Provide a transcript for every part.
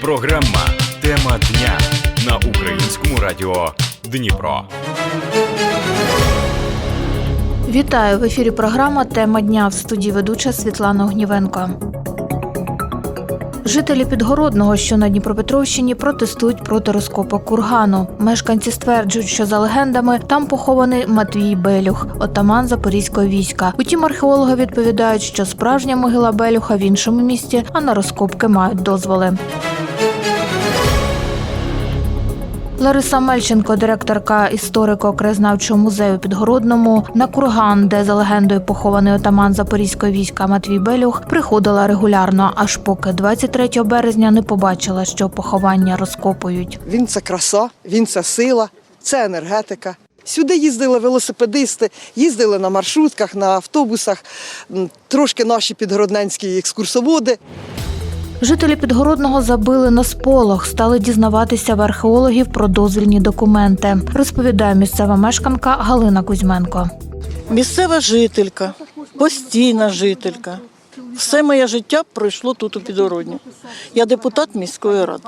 Програма Тема дня на українському радіо Дніпро. Вітаю в ефірі. Програма Тема дня в студії ведуча Світлана Огнівенко. Жителі Підгородного, що на Дніпропетровщині, протестують проти розкопок кургану. Мешканці стверджують, що за легендами там похований Матвій Белюх, отаман запорізького війська. Утім, археологи відповідають, що справжня могила Белюха в іншому місті, а на розкопки мають дозволи. Лариса Мельченко, директорка історико-краєзнавчого музею Підгородному, на курган, де за легендою похований отаман запорізького війська Матвій Белюх, приходила регулярно, аж поки 23 березня не побачила, що поховання розкопують. Він це краса, він це сила, це енергетика. Сюди їздили велосипедисти, їздили на маршрутках, на автобусах, трошки наші підгородненські екскурсоводи. Жителі Підгородного забили на сполох, стали дізнаватися в археологів про дозвільні документи, розповідає місцева мешканка Галина Кузьменко. Місцева жителька, постійна жителька. Все моє життя пройшло тут у Підгородні. Я депутат міської ради.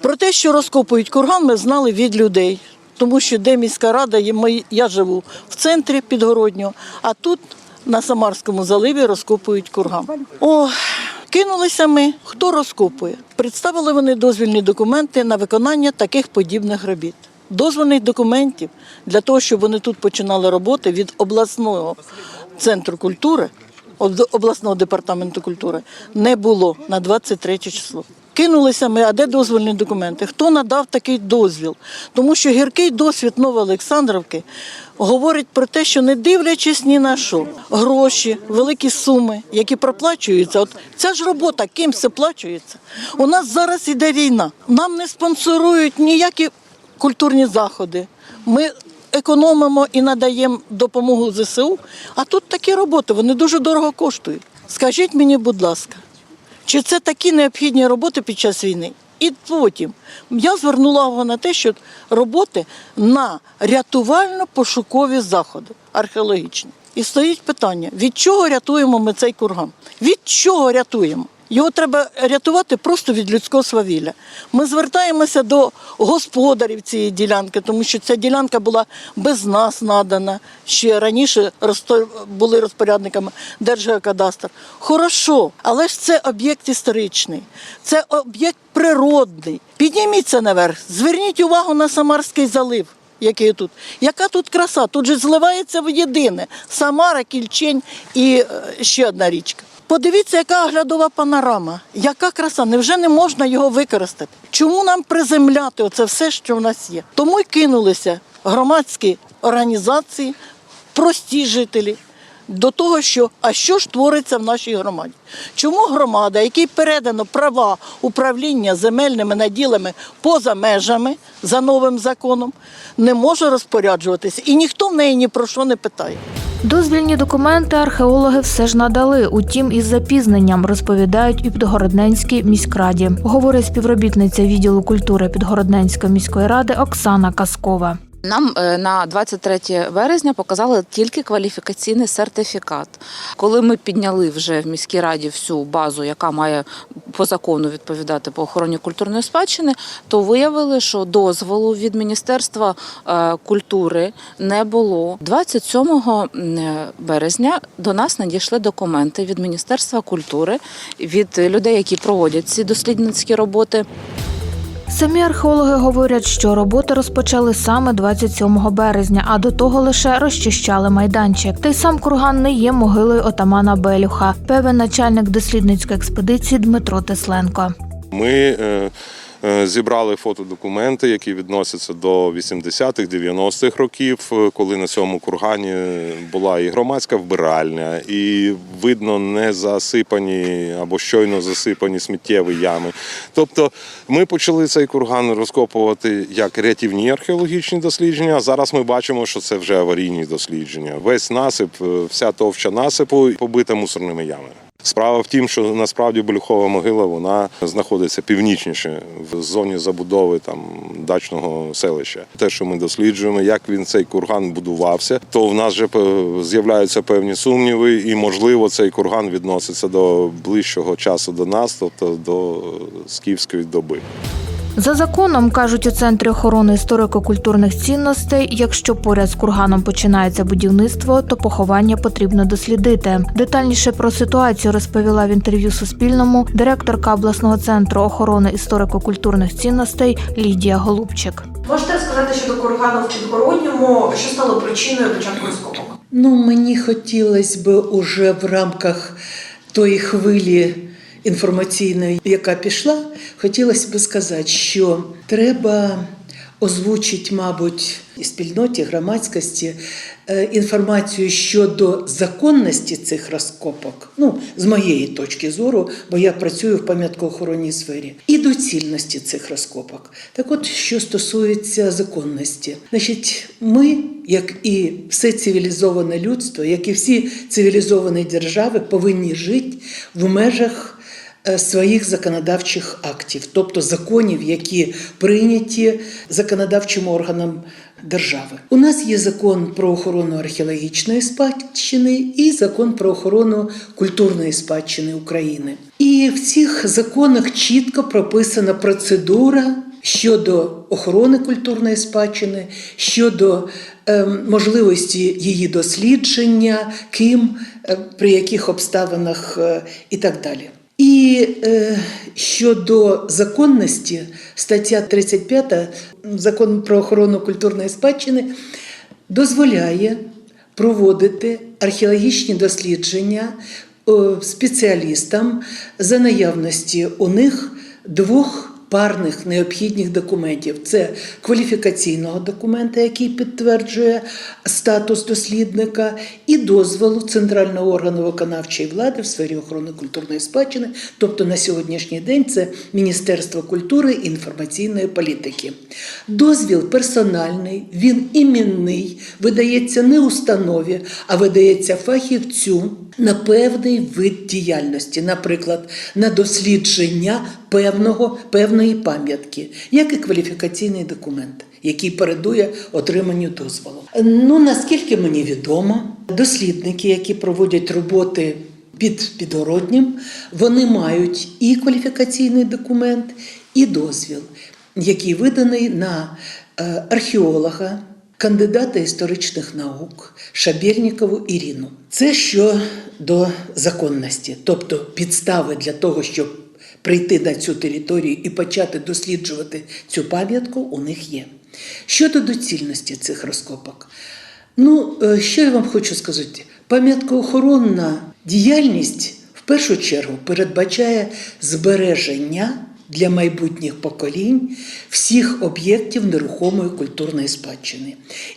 Про те, що розкопують курган, ми знали від людей. Тому що де міська рада, я живу в центрі Підгороднього, а тут на Самарському заливі розкопують курган. О, кинулися ми. Хто розкопує? Представили вони дозвільні документи на виконання таких подібних робіт. Дозвольних документів для того, щоб вони тут починали роботи від обласного центру культури, обласного департаменту культури, не було на 23 число. Кинулися ми, а де дозвольні документи? Хто надав такий дозвіл? Тому що гіркий досвід Новоолександровки говорить про те, що не дивлячись ні на що, гроші, великі суми, які проплачуються. От ця ж робота, ким це плачується? У нас зараз іде війна. Нам не спонсорують ніякі культурні заходи. Ми економимо і надаємо допомогу ЗСУ. А тут такі роботи, вони дуже дорого коштують. Скажіть мені, будь ласка, чи це такі необхідні роботи під час війни? І потім я звернула увагу на те, що роботи на рятувально-пошукові заходи археологічні. І стоїть питання: від чого рятуємо ми цей курган? Від чого рятуємо? Його треба рятувати просто від людського свавілля. Ми звертаємося до господарів цієї ділянки, тому що ця ділянка була без нас надана. Ще раніше були розпорядниками Держгеокадастр. Хорошо, але ж це об'єкт історичний, це об'єкт природний. Підніміться наверх, зверніть увагу на Самарський залив. Який тут? Яка тут краса? Тут же зливається в єдине Самара, Кільчень і е, ще одна річка. Подивіться, яка оглядова панорама, яка краса. Невже не можна його використати? Чому нам приземляти оце все, що в нас є? Тому й кинулися громадські організації, прості жителі. До того, що а що ж твориться в нашій громаді? Чому громада, якій передано права управління земельними наділами поза межами за новим законом, не може розпоряджуватися, і ніхто в неї ні про що не питає. Дозвільні документи археологи все ж надали, утім із запізненням розповідають у Підгородненській міськраді. Говорить співробітниця відділу культури Підгородненської міської ради Оксана Каскова. Нам е, на 23 березня показали тільки кваліфікаційний сертифікат. Коли ми підняли вже в міській раді всю базу, яка має по закону відповідати по охороні культурної спадщини, то виявили, що дозволу від Міністерства е, культури не було. 27 березня до нас надійшли документи від Міністерства культури, від людей, які проводять ці дослідницькі роботи. Самі археологи говорять, що роботи розпочали саме 27 березня, а до того лише розчищали майданчик. Та й сам курган не є могилою отамана Белюха, певен начальник дослідницької експедиції Дмитро Тесленко. Ми е, зібрали фотодокументи, які відносяться до 80-х, 90-х років, е, коли на цьому кургані була і громадська вбиральня, і видно не засипані або щойно засипані сміттєві ями. Тобто ми почали цей курган розкопувати як рятівні археологічні дослідження. А зараз ми бачимо, що це вже аварійні дослідження. Весь насип, е, вся товща насипу побита мусорними ямами. Справа в тім, що насправді Болюхова могила вона знаходиться північніше в зоні забудови там дачного селища. Те, що ми досліджуємо, як він цей курган будувався, то в нас вже з'являються певні сумніви, і можливо цей курган відноситься до ближчого часу до нас, тобто до скіфської доби. За законом кажуть у центрі охорони історико-культурних цінностей, якщо поряд з курганом починається будівництво, то поховання потрібно дослідити. Детальніше про ситуацію розповіла в інтерв'ю Суспільному директорка обласного центру охорони історико-культурних цінностей Лідія Голубчик. Можете сказати щодо кургану в Підгородньому, що стало причиною початку розкопок? Ну, мені хотілося б уже в рамках тої хвилі інформаційної, яка пішла, хотілося б сказати, що треба озвучити, мабуть, і спільноті, громадськості е, інформацію щодо законності цих розкопок, ну, з моєї точки зору, бо я працюю в пам'яткоохоронній сфері, і доцільності цих розкопок. Так от, що стосується законності, значить, ми, як і все цивілізоване людство, як і всі цивілізовані держави, повинні жити в межах своїх законодавчих актів, тобто законів, які прийняті законодавчим органом держави. У нас є закон про охорону археологічної спадщини і закон про охорону культурної спадщини України. І в цих законах чітко прописана процедура щодо охорони культурної спадщини, щодо ем, можливості її дослідження, ким, е, при яких обставинах е, і так далі. І е, щодо законності, стаття 35 Закон про охорону культурної спадщини дозволяє проводити археологічні дослідження е, спеціалістам за наявності у них двох парних необхідних документів: це кваліфікаційного документа, який підтверджує статус дослідника, і дозволу центрального органу виконавчої влади в сфері охорони культурної спадщини, тобто на сьогоднішній день це Міністерство культури і інформаційної політики. Дозвіл персональний, він іменний, видається не установі, а видається фахівцю на певний вид діяльності, наприклад, на дослідження певного, певної пам'ятки, як і кваліфікаційний документ, який передує отриманню дозволу. Ну наскільки мені відомо, дослідники, які проводять роботи під підгороднім, вони мають і кваліфікаційний документ, і дозвіл, який виданий на е, археолога, кандидата історичних наук Шабєрнікову Ірину. Це що до законності, тобто підстави для того, щоб прийти на цю територію і почати досліджувати цю пам'ятку, у них є. Щодо доцільності цих розкопок, ну е, що я вам хочу сказати? Пам'яткоохоронна діяльність в першу чергу передбачає збереження для майбутніх поколінь всіх об'єктів нерухомої культурної спадщини.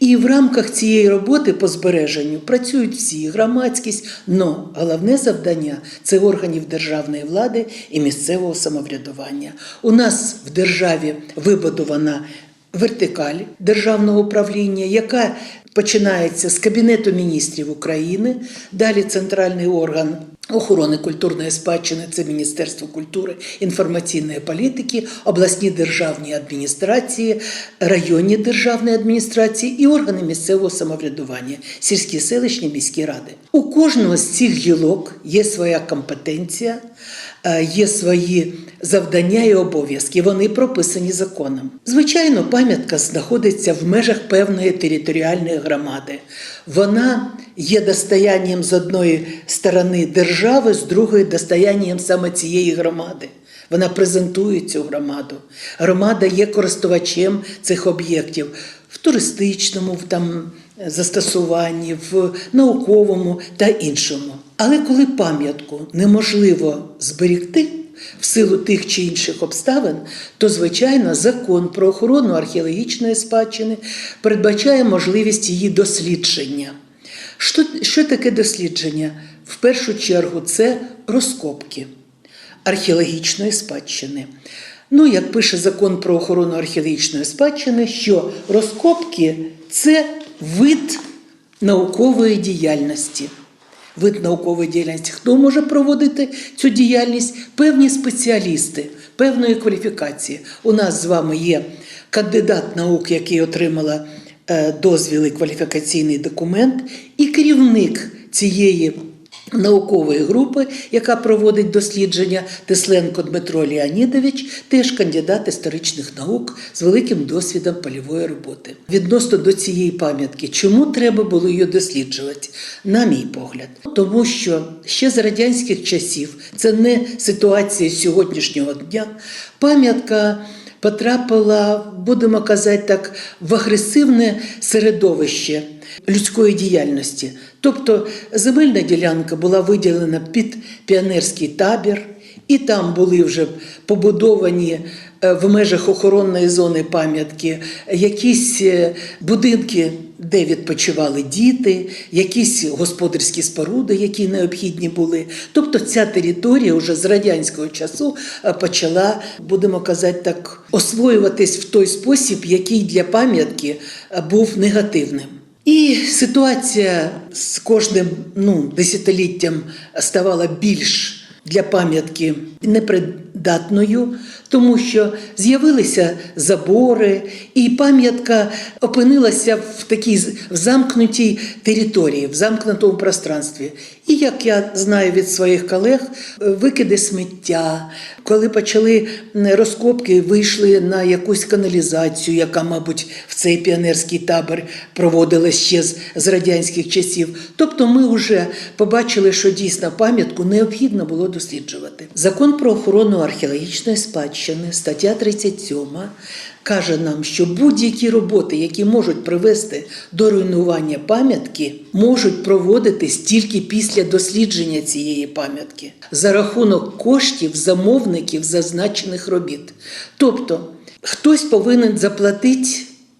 І в рамках цієї роботи по збереженню працюють всі громадськість, але головне завдання це органів державної влади і місцевого самоврядування. У нас в державі вибудована вертикаль державного управління, яка починається з Кабінету міністрів України, далі центральний орган. Охорони культурної спадщини це Міністерство культури інформаційної політики, обласні державні адміністрації, районні державні адміністрації і органи місцевого самоврядування, сільські селищні міські ради. У кожного з цих гілок є своя компетенція, е, є свої завдання і обов'язки. Вони прописані законом. Звичайно, пам'ятка знаходиться в межах певної територіальної громади. Вона є достоянням з одної сторони держави, з другої достоянням саме цієї громади. Вона презентує цю громаду. Громада є користувачем цих об'єктів в туристичному в там, застосуванні, в науковому та іншому. Але коли пам'ятку неможливо зберегти в силу тих чи інших обставин, то, звичайно, закон про охорону археологічної спадщини передбачає можливість її дослідження. Що, що таке дослідження? В першу чергу це розкопки археологічної спадщини. Ну, як пише закон про охорону археологічної спадщини, що розкопки це вид наукової діяльності. вид наукової діяльності. Хто може проводити цю діяльність? Певні спеціалісти певної кваліфікації. У нас з вами є кандидат наук, який отримала дозвіл і кваліфікаційний документ, і керівник цієї наукової групи, яка проводить дослідження Тесленко Дмитро Леонідович, теж кандидат історичних наук з великим досвідом польової роботи. Відносно до цієї пам'ятки, чому треба було її досліджувати? На мій погляд, тому що ще з радянських часів це не ситуація сьогоднішнього дня. Пам'ятка потрапила, будемо казати так, в агресивне середовище людської діяльності. Тобто земельна ділянка була виділена під піонерський табір, і там були вже побудовані е, в межах охоронної зони пам'ятки якісь е, будинки, де відпочивали діти, якісь господарські споруди, які необхідні були. Тобто ця територія вже з радянського часу е, почала, будемо казати так, освоюватись в той спосіб, який для пам'ятки е, був негативним. І ситуація з кожним ну, десятиліттям ставала більш для пам'ятки непридатною, тому що з'явилися забори, і пам'ятка опинилася в такій в замкнутій території, в замкнутому пространстві. І як я знаю від своїх колег, викиди сміття, коли почали розкопки, вийшли на якусь каналізацію, яка, мабуть, в цей піонерський табор проводилась ще з, з радянських часів. Тобто ми вже побачили, що дійсно пам'ятку необхідно було досліджувати. Закон про охорону археологічної спадщини, стаття 37, каже нам, що будь-які роботи, які можуть привести до руйнування пам'ятки, можуть проводитись тільки після дослідження цієї пам'ятки за рахунок коштів замовників зазначених робіт. Тобто хтось повинен заплатити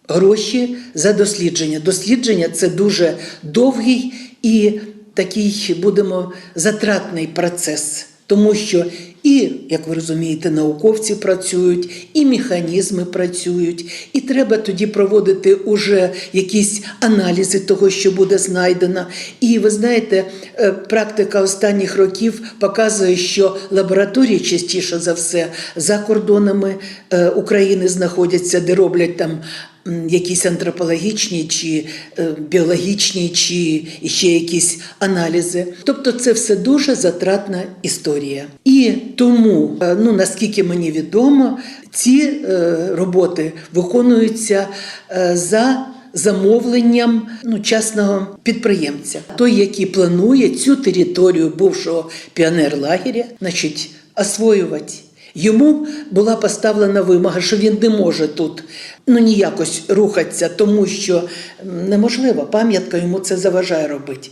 гроші за дослідження. Дослідження це дуже довгий і такий, будемо, затратний процес, тому що і, як ви розумієте, науковці працюють, і механізми працюють, і треба тоді проводити уже якісь аналізи того, що буде знайдено. І ви знаєте, е, практика останніх років показує, що лабораторії частіше за все за кордонами е, України знаходяться, де роблять там якісь антропологічні чи е, біологічні, чи ще якісь аналізи. Тобто це все дуже затратна історія. І тому, е, ну наскільки мені відомо, ці е, роботи виконуються за замовленням ну, частного підприємця, той, який планує цю територію бувшого піонерлагеря, значить, освоювати. Йому була поставлена вимога, що він не може тут ну ніякось рухатися, тому що неможливо, пам'ятка йому це заважає робити.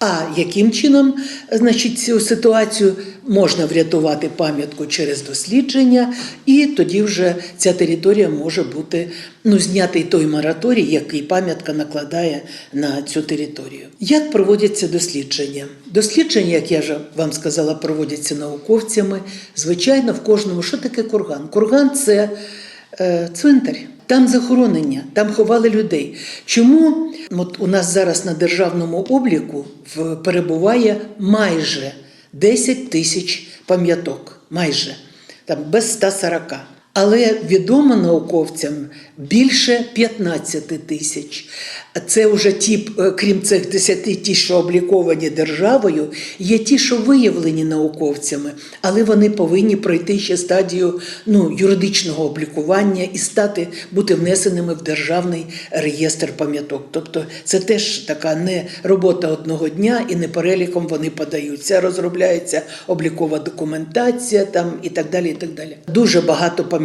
А яким чином, значить, цю ситуацію можна врятувати пам'ятку через дослідження, і тоді вже ця територія може бути ну, знятий той мораторій, який пам'ятка накладає на цю територію. Як проводяться дослідження? Дослідження, як я вже вам сказала, проводяться науковцями. Звичайно, в кожному що таке курган? Курган це е, цвинтар. Там захоронення, там ховали людей. Чому от у нас зараз на державному обліку перебуває майже 10 тисяч пам'яток, майже там без 140. Але відомо науковцям більше 15 тисяч. Це вже ті, е, крім цих 10 ті, що обліковані державою, є ті, що виявлені науковцями, але вони повинні пройти ще стадію ну, юридичного облікування і стати бути внесеними в державний реєстр пам'яток. Тобто це теж така не робота одного дня і не переліком вони подаються. Розробляється облікова документація там і так далі. І так далі. Дуже багато пам'яток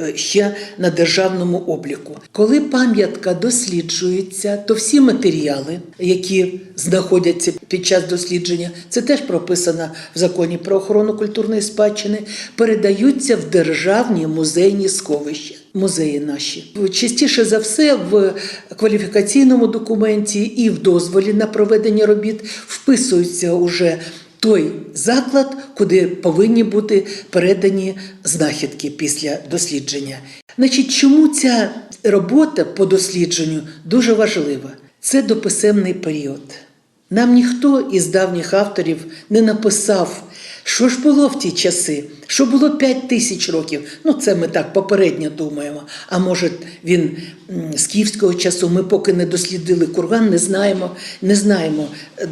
е, ще на державному обліку. Коли пам'ятка досліджується, то всі матеріали, які знаходяться під час дослідження, це теж прописано в законі про охорону культурної спадщини, передаються в державні музейні сховища. Музеї наші частіше за все в кваліфікаційному документі і в дозволі на проведення робіт вписуються уже той заклад, куди повинні бути передані знахідки після дослідження. Значить, чому ця робота по дослідженню дуже важлива? Це дописемний період. Нам ніхто із давніх авторів не написав, що ж було в ті часи, що було 5 тисяч років. Ну, це ми так попередньо думаємо. А може, він з київського часу, ми поки не дослідили курган, не знаємо, не знаємо,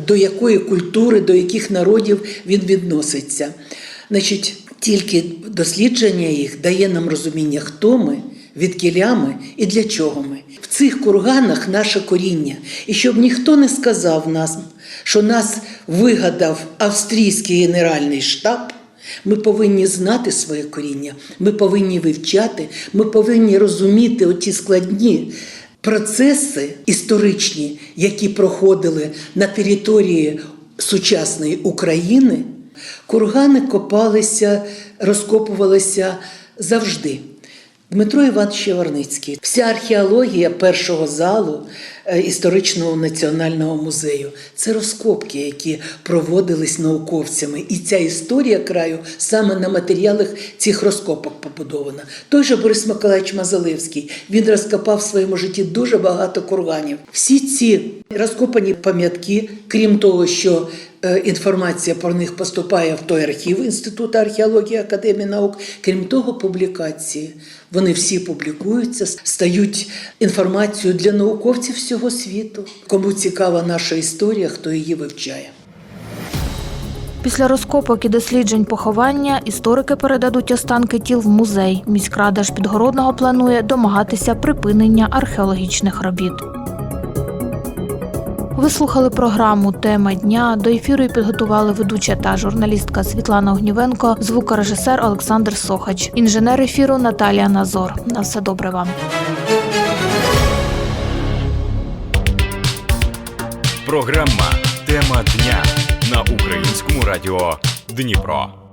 до якої культури, до яких народів він відноситься. Значить, тільки дослідження їх дає нам розуміння, хто ми, відкіля ми і для чого ми. В цих курганах наше коріння. І щоб ніхто не сказав нас, що нас вигадав австрійський генеральний штаб, ми повинні знати своє коріння, ми повинні вивчати, ми повинні розуміти оті складні процеси історичні, які проходили на території сучасної України. Кургани копалися, розкопувалися завжди. Дмитро Іванович Щеварницький. Вся археологія першого залу е, історичного національного музею це розкопки, які проводились науковцями. І ця історія краю саме на матеріалах цих розкопок побудована. Той же Борис Миколаївич Мазалевський він розкопав в своєму житті дуже багато курганів. Всі ці розкопані пам'ятки, крім того, що інформація про них поступає в той архів Інституту археології Академії наук. Крім того, публікації. Вони всі публікуються, стають інформацією для науковців всього світу. Кому цікава наша історія, хто її вивчає. Після розкопок і досліджень поховання історики передадуть останки тіл в музей. Міськрада ж Підгородного планує домагатися припинення археологічних робіт. Ви слухали програму Тема дня. До ефіру її підготували ведуча та журналістка Світлана Огнівенко, звукорежисер Олександр Сохач, інженер ефіру Наталія Назор. На все добре вам. Програма Тема дня на українському радіо Дніпро.